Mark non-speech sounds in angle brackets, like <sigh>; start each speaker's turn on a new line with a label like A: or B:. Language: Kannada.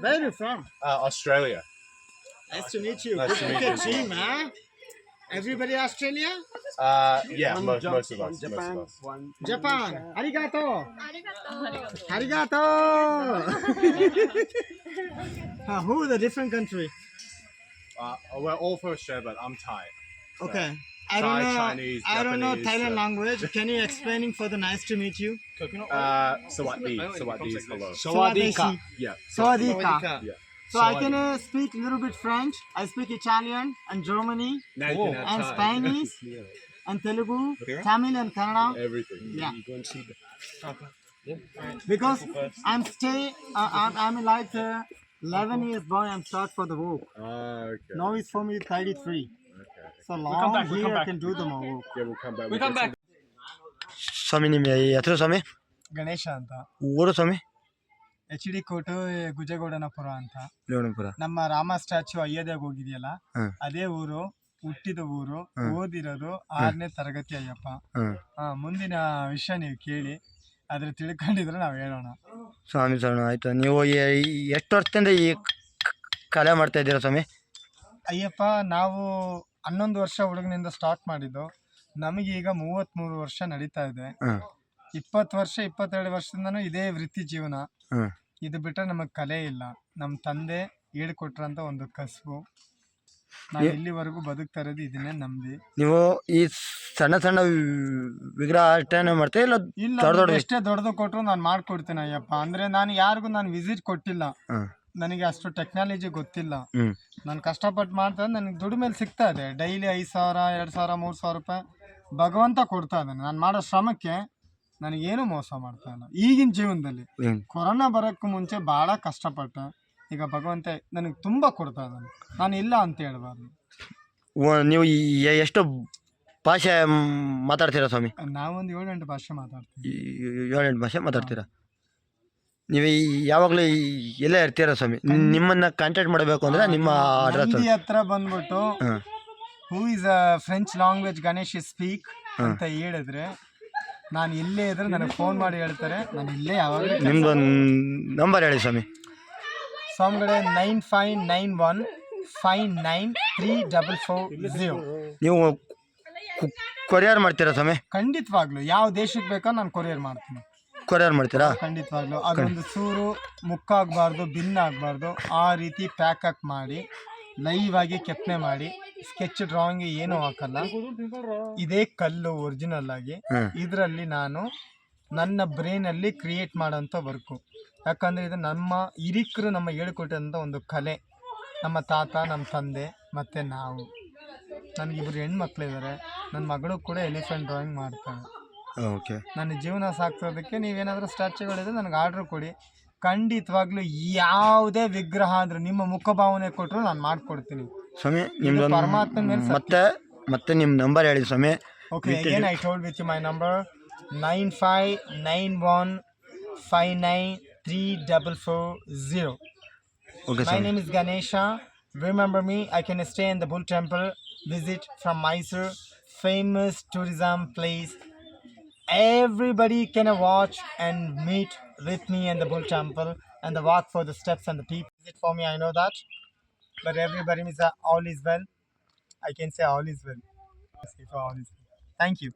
A: Where are you from?
B: Uh, Australia.
A: Nice to meet you.
B: Nice
A: Good
B: to meet
A: cricket
B: you.
A: team, huh? Everybody Australia?
B: Uh, yeah,
C: One
B: most,
C: jump-
B: most of us.
C: Japan,
B: Most of us.
C: one
A: Japan. Arigato. Arigato. <laughs> uh, who is a different country?
B: Uh, we're all from Australia, but I'm Thai.
A: Okay. I
B: Thai,
A: don't know.
B: Chinese,
A: I don't know
B: Japanese,
A: Thailand
B: uh,
A: language. Can you explaining for the nice to meet you?
B: Uh, Sawadee. Sawadee is hello.
A: Sawadee.
B: Yeah.
A: Sawadika.
B: Yeah.
A: So I can uh, speak a little bit French. I speak Italian and Germany
B: Now you can add
A: and
B: Thai.
A: Spanish <laughs> and Telugu, Tamil and Kannada.
B: Everything.
A: Yeah.
C: You go and see the
A: Because I'm stay. Uh, I'm, I'm like uh, 11 years boy. I'm start for the work.
B: Ah, okay.
A: Now it's for me 33.
B: Okay.
A: a long
D: back,
A: here
D: come
A: I
D: back.
A: can do the more.
B: Yeah, we'll come back.
D: We come back.
E: ಸ್ವಾಮಿ ನಿಮ್ಮ ಹೆಸರು ಸ್ವಾಮಿ
F: ಗಣೇಶ ಅಂತ
E: ಊರು ಸ್ವಾಮಿ
F: ಎಚ್ ಡಿ ಕೋಟು ಗುಜಗೌಡನಪುರ ಅಂತ
E: ಲೇವಣಪುರ
F: ನಮ್ಮ ರಾಮ ಸ್ಟ್ಯಾಚು ಅಯೋಧ್ಯೆಗೆ ಹೋಗಿದೆಯಲ್ಲ
E: ಹ್ಮ್.
F: ಅದೇ ಊರು ಹುಟ್ಟಿದ ಊರು. ಓದಿರೋದು ಆರನೇ ತರಗತಿ ಅಯ್ಯಪ್ಪ ಹಾ ಮುಂದಿನ ವಿಷಯ ನೀವು ಕೇಳಿ ಅದ್ರ ತಿಳ್ಕೊಂಡಿದ್ರೆ ನಾವು ಹೇಳೋಣ
E: ಸ್ವಾಮಿ ಸ್ವಾಮಿ ಆಯ್ತು ನೀವು ಎ- ಎಷ್ಟು ವರ್ಷದಿಂದ ಈ ಕ- ಕಲೆ ಮಾಡ್ತಾ ಇದ್ದೀರಾ ಸ್ವಾಮಿ
F: ಅಯ್ಯಪ್ಪ ನಾವು ಹನ್ನೊಂದು ವರ್ಷ ಹುಡುಗನಿಂದ ಸ್ಟಾರ್ಟ್ ಮಾಡಿದ್ದು. ನಮಗೀಗ ಮೂವತ್ಮೂರು ವರ್ಷ ನಡೀತಾ ಇದೆ. ಇಪ್ಪತ್ತು ವರ್ಷ ಇಪ್ಪತ್ತೆರಡು ವರ್ಷದಿಂದನೂ ಇದೇ ವೃತ್ತಿ ಜೀವನ. ಇದು ಬಿಟ್ಟರೆ ನಮಗೆ ಕಲೆ ಇಲ್ಲ. ನಮ್ಮ ತಂದೆ ಹೇಳ್ಕೊಟ್ರಂತ ಒಂದು ಕಸುಬು. ನಾವು
E: ಏ-
F: ಇಲ್ಲಿವರೆಗೂ ಬದುಕ್ತಾ ಇರೋದು ಇದನ್ನೇ ನಂಬಿ.
E: ನೀವು ಈ ಸಣ್ಣ ಸಣ್ಣ ವಿ- ವಿಗ್ರಹ ಅಷ್ಟೇನೆ ಮಾಡ್ತೀರಾ ಇಲ್ಲ
F: ಇಲ್ಲ
E: ದೊಡ್ಡ ದೊಡ್ಡ
F: ಎಷ್ಟೇ ದೊಡ್ಡದು ಕೊಟ್ಟರು ನಾನು ಮಾಡ್ಕೊಡ್ತೀನಿ ಅಯ್ಯಪ್ಪ. ಅಂದರೆ ನಾನು ಯಾರಿಗೂ ನಾನು ವಿಸಿಟ್ ಕೊಟ್ಟಿಲ್ಲ. ನನಗೆ ಅಷ್ಟು ಟೆಕ್ನಾಲಜಿ ಗೊತ್ತಿಲ್ಲ. ನಾನು ಕಷ್ಟಪಟ್ಟು ಮಾಡ್ತಾ ನನಗೆ ದುಡ್ಡು ಮೇಲೆ ಸಿಗ್ತಾ ಇದೆ. ಡೈಲಿ ಐದು ಸಾವಿರ ಎರಡು ಸಾವಿರ ಮೂರು ಸಾವಿರ ರೂಪಾಯಿ ಭಗವಂತ ಕೊಡ್ತಾ ಇದ್ದಾನೆ. ನಾನು ಮಾಡೋ ಶ್ರಮಕ್ಕೆ ನನಗೇನು ಮೋಸ ಮಾಡ್ತಾ ಇಲ್ಲ. ಈಗಿನ ಜೀವನದಲ್ಲಿ ಕೊರೋನಾ ಬರೋಕ್ಕೂ ಮುಂಚೆ ಭಾಳ ಕಷ್ಟಪಟ್ಟೆ. ಈಗ ಭಗವಂತ ನನಗೆ ತುಂಬ ಕೊಡ್ತಾ ಇದ್ದಾನೆ. ನಾನು ಇಲ್ಲ ಅಂತ ಹೇಳ್ಬಾರ್ದು.
E: ವ- ನೀವು ಎ- ಎಷ್ಟು ಭಾಷೆ ಮಾತಾಡ್ತೀರಾ ಸ್ವಾಮಿ?
F: ನಾವೊಂದು ಏಳೆಂಟು ಭಾಷೆ ಮಾತಾಡ್ತೀವಿ.
E: ಏಳೆಂಟು ಭಾಷೆ ಮಾತಾಡ್ತೀರಾ? ನೀವು ಈ- ಯಾವಾಗಲೂ ಈ- ಎಲ್ಲೇ ಇರ್ತೀರ ಸ್ವಾಮಿ? ನಿಮ್ಮನ್ನ ಕಾಂಟ್ಯಾಕ್ಟ್ ಮಾಡಬೇಕು ಅಂದರೆ ನಿಮ್ಮ ಅಡ್ರೆಸ್
F: ನಂದಿ ಹತ್ರ ಬಂದ್ಬಿಟ್ಟು
E: ಹಾಂ.
F: Who is a French language Ganesh speak ಅಂತ ಹೇಳಿದ್ರೆ ನಾನು ಇಲ್ಲೇ ಇದ್ರೆ ನನಗೆ ಫೋನ್ ಮಾಡಿ ಹೇಳ್ತಾರೆ. ನಾನು ಇಲ್ಲೇ ಯಾವಾಗಲೂ
E: ನಿಮ್ದು ನಂಬರ್ ಹೇಳಿ ಸ್ವಾಮಿ.
F: ಸ್ವಾಮಿಗಳೇ nine five nine one five nine three double four zero
E: ನೀವು ಕೊರಿಯರ್ ಮಾಡ್ತೀರಾ ಸ್ವಾಮಿ?
F: ಖಂಡಿತವಾಗ್ಲು. ಯಾವ ದೇಶಕ್ಕೆ ಬೇಕೋ ನಾನು ಕೊರಿಯರ್ ಮಾಡ್ತೀನಿ.
E: ಕೊರಿಯರ್ ಮಾಡ್ತೀರಾ?
F: ಖಂಡಿತವಾಗ್ಲು. ಅದೊಂದು ಸೂರು ಮುಕ್ಕಾಗಬಾರ್ದು ಬಿನ್ ಆಗಬಾರ್ದು ಆ ರೀತಿ ಪ್ಯಾಕ್ ಹಾಕಿ ಮಾಡಿ ಲೈವ್ ಆಗಿ ಕೆತ್ತನೆ ಮಾಡಿ ಸ್ಕೆಚ್ ಡ್ರಾಯಿಂಗ್ ಏನೂ ಹಾಕಲ್ಲ. ಇದೇ ಕಲ್ಲು ಒರಿಜಿನಲ್ ಆಗಿ. ಇದರಲ್ಲಿ ನಾನು ನನ್ನ ಬ್ರೈನಲ್ಲಿ ಕ್ರಿಯೇಟ್ ಮಾಡೋಂಥ ವರ್ಕು ಯಾಕಂದರೆ ಇದು ನಮ್ಮ ಹಿರಿಕರು ನಮ್ಮ ಹೇಳ್ಕೊಟ್ಟಂಥ ಒಂದು ಕಲೆ. ನಮ್ಮ ತಾತ ನಮ್ಮ ತಂದೆ ಮತ್ತು ನಾವು. ನನಗಿಬ್ಬರು ಹೆಣ್ಮಕ್ಳಿದ್ದಾರೆ ನನ್ನ ಮಗಳು ಕೂಡ ಎಲಿಫೆಂಟ್ ಡ್ರಾಯಿಂಗ್ ಮಾಡ್ತಾಳೆ.
E: ಓಕೆ.
F: ನನ್ನ ಜೀವನ ಸಾಕ್ಸೋದಕ್ಕೆ ನೀವೇನಾದರೂ ಸ್ಟ್ಯಾಚ್ಯೂಗಳಿದೆ ನನಗೆ ಆರ್ಡ್ರ್ ಕೊಡಿ. ಖಂಡಿತವಾಗ್ಲೂ ಯಾವುದೇ ವಿಗ್ರಹ ಅಂದ್ರೆ ನಿಮ್ಮ ಮುಖಭಾವನೆ ಕೊಟ್ಟರು ನಾನು ಮಾಡಿಕೊಡ್ತೀನಿ.
E: ಸ್ವಾಮಿ ನಿಮ್ಮ
F: ಪರಮಾತ್ಮನ ಮೇಲೆ ಸತ್ಯ.
E: ಮತ್ತೆ ಮತ್ತೆ ನಿಮ್ಮ ನಂಬರ್ ಹೇಳಿ ಸ್ವಾಮಿ.
F: Okay again I told with my number nine five nine one five nine three double four zero
E: okay
F: my
E: Swami
F: is Ganesha remember me I can a stain the bull temple visit from Mysuru famous tourism place. Everybody can watch and meet with me in the Bull Temple and the walk for the steps and the people. Visit for me, I know that. But everybody is all is well. I can say is. All is well. Thank you.